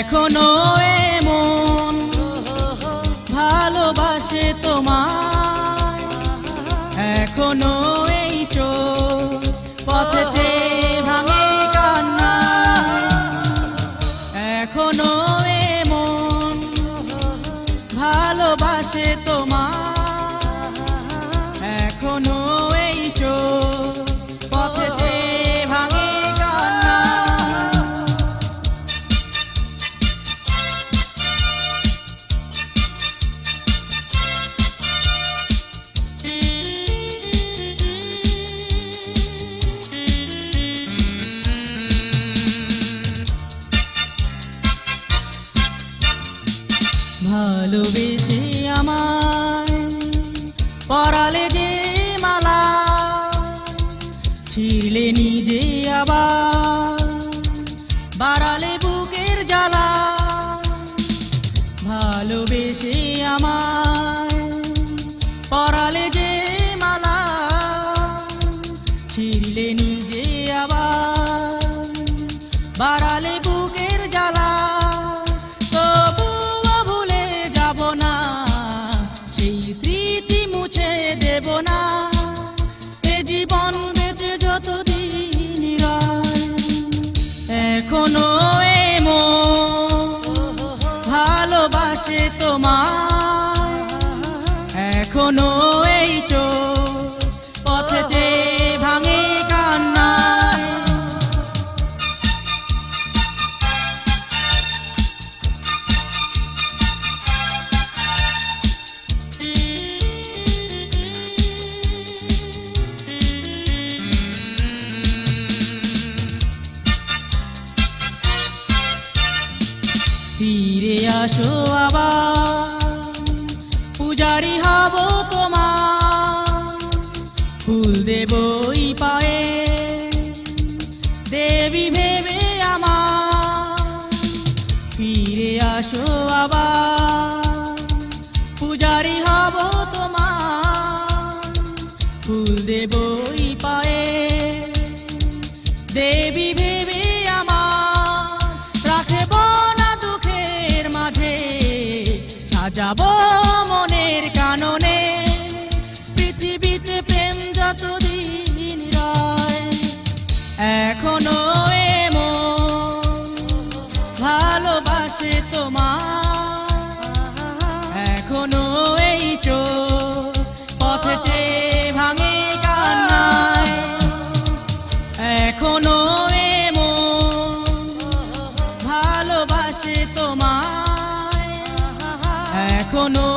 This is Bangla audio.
এখনও এমন ভালোবাসে তোমায়। ভালোবেসে আমায় পরালে যে মালা, ছিলে নিজে আবার বাড়ালে বুকের জ্বালা। ভালোবেসে আমায় পরালে যে মালা, ছিলে নিজে আবার বাড়ালে বুকের তোমার। এখনও এই চোখ পথে যে ভাঙে কান্নায়। ফিরে আসো আবার। ফুল দেবই পায়ে। দেবী ভেবে আমার ফিরে আসো আবার। পূজারি হব তোমার ফুল দেবই পায়ে। দেবী ভেবে আমার রাখব না দুঃখের মাঝে, সাজাবো যতদিন রয় এখনও এমন ভালোবাসে তোমার এখনও এই চোখ পথে চেয়ে ভাঙে কান্নায়। এখনও এমন ভালোবাসে তোমায়। এখনও